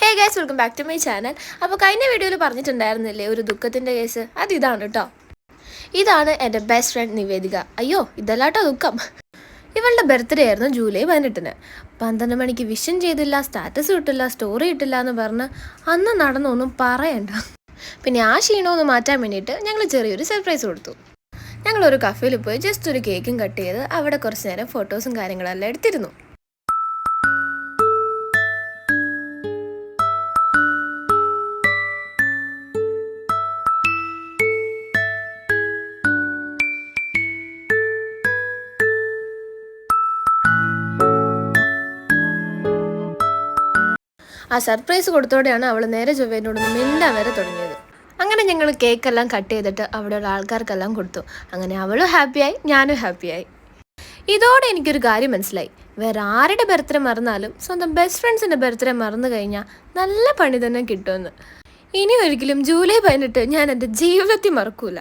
Hey guys welcome back to my channel അപ്പോൾ കഴിഞ്ഞ വീഡിയോയിൽ പറഞ്ഞിട്ടുണ്ടായിരുന്നില്ലേ ഒരു ദുഃഖത്തിന്റെ കേസ് അത് ഇതാണ് കേട്ടോ ഇതാണ് എന്റെ ബെസ്റ്റ് ഫ്രണ്ട് നിവേദിക. അയ്യോ ഇതല്ലാട്ടോ ദുഃഖം. ഇവളുടെ ബർത്ത്ഡേ ആയിരുന്നു ജൂലൈ പതിനെട്ടിന്. പന്ത്രണ്ട് മണിക്ക് വിഷൻ ചെയ്തില്ല സ്റ്റാറ്റസ് ഇട്ടില്ല സ്റ്റോറി ഇട്ടില്ല എന്ന് പറഞ്ഞ് അന്ന് നടന്നൊന്നും പറയണ്ട. പിന്നെ ആ ക്ഷീണമൊന്ന് മാറ്റാൻ വേണ്ടിയിട്ട് ഞങ്ങൾ ചെറിയൊരു സർപ്രൈസ് കൊടുത്തു. ഞങ്ങളൊരു കഫേയിൽ പോയി ജസ്റ്റ് ഒരു കേക്കും കട്ട് ചെയ്ത് അവിടെ കുറച്ച് നേരം ഫോട്ടോസും കാര്യങ്ങളെല്ലാം എടുത്തിരുന്നു. ആ സർപ്രൈസ് കൊടുത്തോടെയാണ് അവൾ നേരെ ചൊവ്വേനോടൊന്ന് മിണ്ടാൻ വരെ തുടങ്ങിയത്. അങ്ങനെ ഞങ്ങൾ കേക്കെല്ലാം കട്ട് ചെയ്തിട്ട് അവിടെയുള്ള ആൾക്കാർക്കെല്ലാം കൊടുത്തു. അങ്ങനെ അവളും ഹാപ്പിയായി ഞാനും ഹാപ്പിയായി ഇതോടെ എനിക്കൊരു കാര്യം മനസ്സിലായി. വേറെ ആരുടെ ബർത്ത്ഡേ മറന്നാലും സ്വന്തം ബെസ്റ്റ് ഫ്രണ്ട്സിന്റെ ബർത്ത്ഡേ മറന്നു കഴിഞ്ഞാൽ നല്ല പണി തന്നെ കിട്ടുമെന്ന്. ഇനി ഒരിക്കലും ജൂലൈ പതിനെട്ട് ഞാൻ എന്റെ ജീവിതത്തിൽ മറക്കൂല.